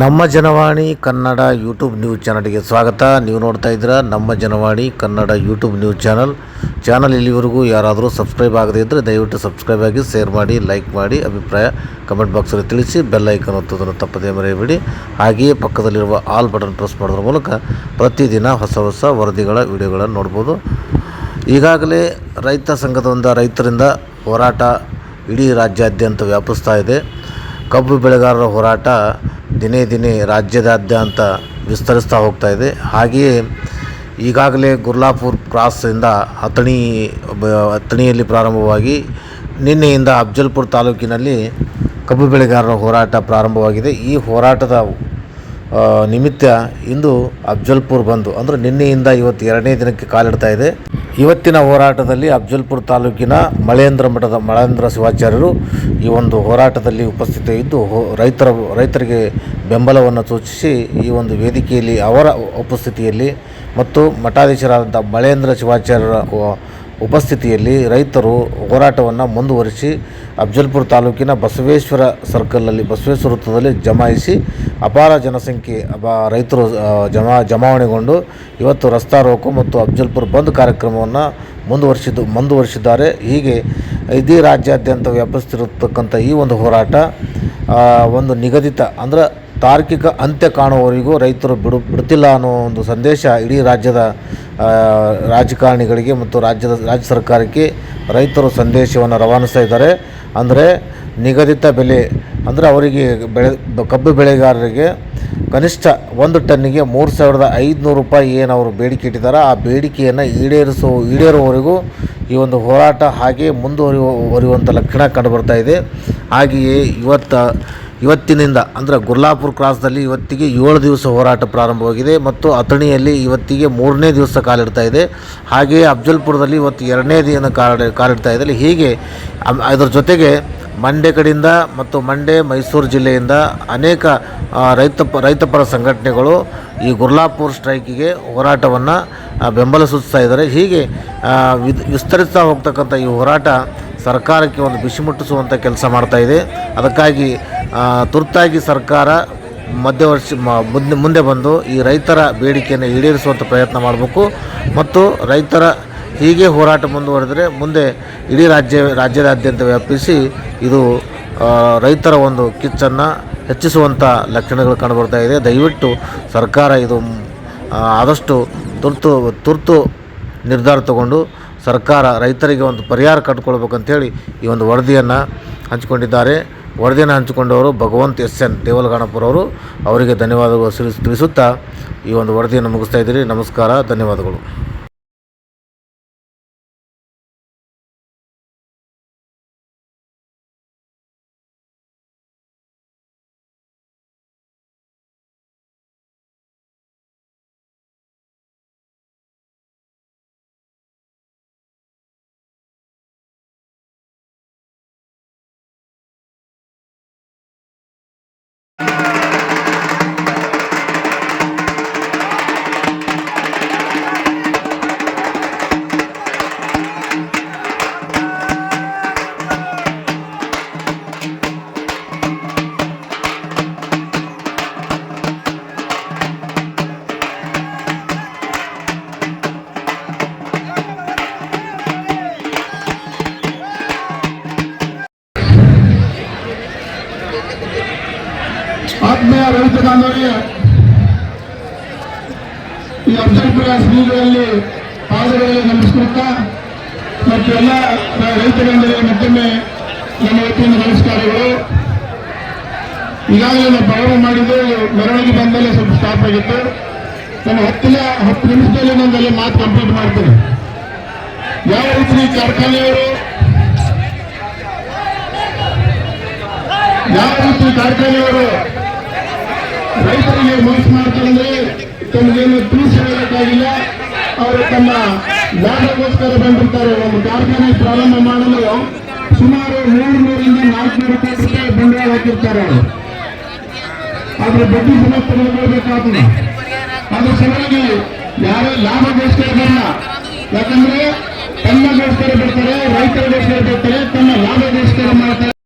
ನಮ್ಮ Janavani Kannada YouTube news ಚಾನಲ್ಗೆ ಸ್ವಾಗತ. ನೀವು ನೋಡ್ತಾ ಇದ್ದೀರಾ ನಮ್ಮ Janavani Kannada YouTube news channel. Channel ಇಲ್ಲಿವರೆಗೂ ಯಾರಾದರೂ ಸಬ್ಸ್ಕ್ರೈಬ್ ಆಗದೇ ಇದ್ದರೆ ದಯವಿಟ್ಟು ಸಬ್ಸ್ಕ್ರೈಬ್ ಆಗಿ, ಶೇರ್ ಮಾಡಿ, ಲೈಕ್ ಮಾಡಿ, ಅಭಿಪ್ರಾಯ ಕಮೆಂಟ್ ಬಾಕ್ಸಲ್ಲಿ ತಿಳಿಸಿ, ಬೆಲ್ ಐಕನ್ ಒತ್ತೋದನ್ನು ತಪ್ಪದೇ ಮರೆಯಬೇಡಿ. ಹಾಗೆಯೇ ಪಕ್ಕದಲ್ಲಿರುವ ಆಲ್ ಬಟನ್ ಪ್ರೆಸ್ ಮಾಡೋದ್ರ ಮೂಲಕ ಪ್ರತಿದಿನ ಹೊಸ ಹೊಸ ವರದಿಗಳ, ವಿಡಿಯೋಗಳನ್ನು ನೋಡ್ಬೋದು. ಈಗಾಗಲೇ ರೈತ ಸಂಘದಿಂದ ರೈತರಿಂದ ಹೋರಾಟ ಇಡೀ ರಾಜ್ಯಾದ್ಯಂತ ವ್ಯಾಪಿಸ್ತಾ ಇದೆ. ಕಬ್ಬು ಬೆಳೆಗಾರರ ಹೋರಾಟ ದಿನೇ ದಿನೇ ರಾಜ್ಯದಾದ್ಯಂತ ವಿಸ್ತರಿಸ್ತಾ ಹೋಗ್ತಾ ಇದೆ. ಹಾಗೆಯೇ ಈಗಾಗಲೇ ಗುರ್ಲಾಪುರ್ ಕ್ರಾಸಿಂದ ಅಥಣಿ, ಬ, ಅಥಣಿಯಲ್ಲಿ ಪ್ರಾರಂಭವಾಗಿ ನಿನ್ನೆಯಿಂದ ಅಫ್ಜಲ್ಪುರ ತಾಲೂಕಿನಲ್ಲಿ ಕಬ್ಬು ಬೆಳೆಗಾರರ ಹೋರಾಟ ಪ್ರಾರಂಭವಾಗಿದೆ. ಈ ಹೋರಾಟದ ನಿಮಿತ್ತ ಇಂದು ಅಫ್ಜಲ್ಪುರ್ ಬಂದು ಅಂದರೆ ನಿನ್ನೆಯಿಂದ ಇವತ್ತು ಎರಡನೇ ದಿನಕ್ಕೆ ಕಾಲಿಡ್ತಾ ಇದೆ. ಇವತ್ತಿನ ಹೋರಾಟದಲ್ಲಿ ಅಫ್ಜಲ್ಪುರ್ ತಾಲೂಕಿನ ಮಳೇಂದ್ರ ಮಠದ ಮಳೇಂದ್ರ ಶಿವಾಚಾರ್ಯರು ಈ ಒಂದು ಹೋರಾಟದಲ್ಲಿ ಉಪಸ್ಥಿತರಿದ್ದು ರೈತರ, ರೈತರಿಗೆ ಬೆಂಬಲವನ್ನು ಸೂಚಿಸಿ ಈ ಒಂದು ವೇದಿಕೆಯಲ್ಲಿ ಅವರ ಉಪಸ್ಥಿತಿಯಲ್ಲಿ ಮತ್ತು ಮಠಾಧೀಶರಾದಂಥ ಮಳೇಂದ್ರ ಶಿವಾಚಾರ್ಯರ ಉಪಸ್ಥಿತಿಯಲ್ಲಿ ರೈತರು ಹೋರಾಟವನ್ನು ಮುಂದುವರಿಸಿ ಅಫ್ಜಲ್ಪುರ ತಾಲೂಕಿನ ಬಸವೇಶ್ವರ ಸರ್ಕಲ್ನಲ್ಲಿ ಬಸವೇಶ್ವರ ವೃತ್ತದಲ್ಲಿ ಜಮಾಯಿಸಿ ಅಪಾರ ಜನಸಂಖ್ಯೆ ರೈತರು ಜಮಾ, ಜಮಾವಣೆಗೊಂಡು ಇವತ್ತು ರಸ್ತಾ ರೋಕು ಮತ್ತು ಅಫ್ಜಲ್ಪುರ ಬಂದ್ ಕಾರ್ಯಕ್ರಮವನ್ನು ಮುಂದುವರಿಸಿದ್ದು, ಮುಂದುವರಿಸಿದ್ದಾರೆ. ಹೀಗೆ ಇಡೀ ರಾಜ್ಯಾದ್ಯಂತ ವ್ಯಾಪಿಸ್ತಿರತಕ್ಕಂಥ ಈ ಒಂದು ಹೋರಾಟ ಒಂದು ನಿಗದಿತ ಅಂದ್ರೆ ತಾರ್ಕಿಕ ಅಂತ್ಯ ಕಾಣುವವರಿಗೂ ರೈತರು ಬಿಡು ಬಿಡ್ತಿಲ್ಲ ಅನ್ನೋ ಒಂದು ಸಂದೇಶ ಇಡೀ ರಾಜ್ಯದ ರಾಜಕಾರಣಿಗಳಿಗೆ ಮತ್ತು ರಾಜ್ಯದ, ರಾಜ್ಯ ಸರ್ಕಾರಕ್ಕೆ ರೈತರು ಸಂದೇಶವನ್ನು ರವಾನಿಸ್ತಾ ಇದ್ದಾರೆ. ಅಂದರೆ ನಿಗದಿತ ಬೆಲೆ, ಅಂದರೆ ಅವರಿಗೆ ಬೆಳೆ, ಕಬ್ಬು ಬೆಳೆಗಾರರಿಗೆ ಕನಿಷ್ಠ ಒಂದು ಟನ್ನಿಗೆ ಮೂರು ಸಾವಿರದ ಐದುನೂರು ರೂಪಾಯಿ ಏನು ಅವರು ಬೇಡಿಕೆ ಇಟ್ಟಿದ್ದಾರೆ ಆ ಬೇಡಿಕೆಯನ್ನು ಈಡೇರಿಸೋ, ಈಡೇರುವವರೆಗೂ ಈ ಒಂದು ಹೋರಾಟ ಹಾಗೆ ಮುಂದುವರಿಯುವಂಥ ಲಕ್ಷಣ ಕಂಡುಬರ್ತಾ ಇದೆ. ಹಾಗೆಯೇ ಇವತ್ತು ಇವತ್ತಿನಿಂದ, ಅಂದರೆ ಗುರ್ಲಾಪುರ್ ಕ್ರಾಸ್ದಲ್ಲಿ ಇವತ್ತಿಗೆ ಏಳು ದಿವಸ ಹೋರಾಟ ಪ್ರಾರಂಭವಾಗಿದೆ ಮತ್ತು ಅಥಣಿಯಲ್ಲಿ ಇವತ್ತಿಗೆ ಮೂರನೇ ದಿವಸ ಕಾಲಿಡ್ತಾ ಇದೆ. ಹಾಗೆಯೇ ಅಫ್ಜಲ್ಪುರದಲ್ಲಿ ಇವತ್ತು ಎರಡನೇ ದಿನ ಕಾಲ, ಕಾಲಿಡ್ತಾ ಇದೆ. ಹೀಗೆ ಅದರ ಜೊತೆಗೆ ಮಂಡ್ಯ ಕಡೆಯಿಂದ ಮತ್ತು ಮಂಡ್ಯ, ಮೈಸೂರು ಜಿಲ್ಲೆಯಿಂದ ಅನೇಕ ರೈತ ರೈತಪರ ಸಂಘಟನೆಗಳು ಈ ಗುರ್ಲಾಪುರ್ ಸ್ಟ್ರೈಕಿಗೆ ಹೋರಾಟವನ್ನು ಬೆಂಬಲ ಸೂಚಿಸ್ತಾ ಇದ್ದಾರೆ. ಹೀಗೆ ವಿಸ್ತರಿಸ್ತಾ ಹೋಗ್ತಕ್ಕಂಥ ಈ ಹೋರಾಟ ಸರ್ಕಾರಕ್ಕೆ ಒಂದು ಬಿಸಿ ಮುಟ್ಟಿಸುವಂಥ ಕೆಲಸ ಮಾಡ್ತಾಯಿದೆ ಅದಕ್ಕಾಗಿ ತುರ್ತಾಗಿ ಸರ್ಕಾರ ಮಧ್ಯವರ್ಷಿ ಮುಂದೆ ಮುಂದೆ ಬಂದು ಈ ರೈತರ ಬೇಡಿಕೆಯನ್ನು ಈಡೇರಿಸುವಂಥ ಪ್ರಯತ್ನ ಮಾಡಬೇಕು. ಮತ್ತು ರೈತರ ಹೀಗೆ ಹೋರಾಟ ಮುಂದುವರೆದರೆ ಮುಂದೆ ಇಡೀ ರಾಜ್ಯ, ರಾಜ್ಯದಾದ್ಯಂತ ವ್ಯಾಪಿಸಿ ಇದು ರೈತರ ಒಂದು ಕಿಚ್ಚನ್ನು ಹೆಚ್ಚಿಸುವಂಥ ಲಕ್ಷಣಗಳು ಕಂಡುಬರ್ತಾ ಇದೆ. ದಯವಿಟ್ಟು ಸರ್ಕಾರ ಇದು ಆದಷ್ಟು ತುರ್ತು ತುರ್ತು ನಿರ್ಧಾರ ತಗೊಂಡು ಸರ್ಕಾರ ರೈತರಿಗೆ ಒಂದು ಪರಿಹಾರ ಕಂಡುಕೊಳ್ಬೇಕಂತೇಳಿ ಈ ಒಂದು ವರದಿಯನ್ನು ಹಂಚಿಕೊಂಡಿದ್ದಾರೆ. ವರದಿಯನ್ನು ಹಂಚಿಕೊಂಡವರು ಭಗವಂತ ಎಸ್ ಎನ್ ದೇವಲಗಾಣಪುರವರು ಅವರಿಗೆ ಧನ್ಯವಾದಗಳು ತಿಳಿಸ್ ತಿಳಿಸುತ್ತಾ ಈ ಒಂದು ವರದಿಯನ್ನು ಮುಗಿಸ್ತಾ ಇದ್ದೀರಿ. ನಮಸ್ಕಾರ, ಧನ್ಯವಾದಗಳು. ರೈತ ಬಾಂಧವರಿಗೆ ಈ ಅಫ್ಜಲ್ಪುರ ಶ್ರೀಗಳಲ್ಲಿ ಪಾದಗಳಲ್ಲಿ ನಮಸ್ಕೃತ ಮತ್ತು ಎಲ್ಲ ರೈತ ಬಾಂಧವರಿಗೆ ಮತ್ತೊಮ್ಮೆ ನಮ್ಮ ವತಿಯಿಂದ ನಮಸ್ಕಾರಗಳು. ಈಗಾಗಲೇ ನಾವು ಪ್ರಾರಂಭ ಮಾಡಿದ್ದು ಮೆರವಣಿಗೆ ಬಂದಲ್ಲೇ ಸ್ವಲ್ಪ ಸ್ಟಾಪ್ ಆಗಿತ್ತು. ನಾನು ಹತ್ತಿನ ಹತ್ತು ನಿಮಿಷದಲ್ಲಿ ನಾನು ಮಾತು ಕಂಪ್ಲೀಟ್ ಮಾಡ್ತೀನಿ. ಯಾವ ರೀತಿ ಕಾರ್ಖಾನೆಯವರು, ಯಾವ ರೀತಿ ಕಾರ್ಖಾನೆಯವರು ರೈತರಿಗೆ ಮೋಸ ಮಾಡ್ತಾರೆ ತಮಗೇನು ತಿಳಿಸಿ ಹೇಳಬೇಕಾಗಿಲ್ಲ ಅವರು ತಮ್ಮ ಲಾಭಗೋಸ್ಕರ ಬಂದಿರ್ತಾರೆ. ಒಂದು ಕಾರ್ಖಾನೆ ಪ್ರಾರಂಭ ಮಾಡಲು ಸುಮಾರು ಮೂರು ನೂರಿಂದ ನಾಲ್ಕುನೂರು ಕೋಟಿ ರೂಪಾಯಿ ಬಂಡವಾಳ ಹಾಕಿರ್ತಾರೆ ಅದ್ರ ಬಡ್ಡಿ ಸಮೇತ ತೆಗೆದುಕೊಳ್ಬೇಕಾಗ್ತದೆ ಅದ್ರ ಸಲುವಾಗಿ ಯಾರೇ ಲಾಭಗೋಸ್ಕರ ಬರಲ್ಲ. ಯಾಕಂದ್ರೆ ತಮ್ಮಗೋಸ್ಕರ ಬರ್ತಾರೆ, ರೈತರಿಗೋಸ್ಕರ ಬರ್ತಾರೆ, ತಮ್ಮ ಲಾಭಗೋಸ್ಕರ ಮಾಡ್ತಾರೆ.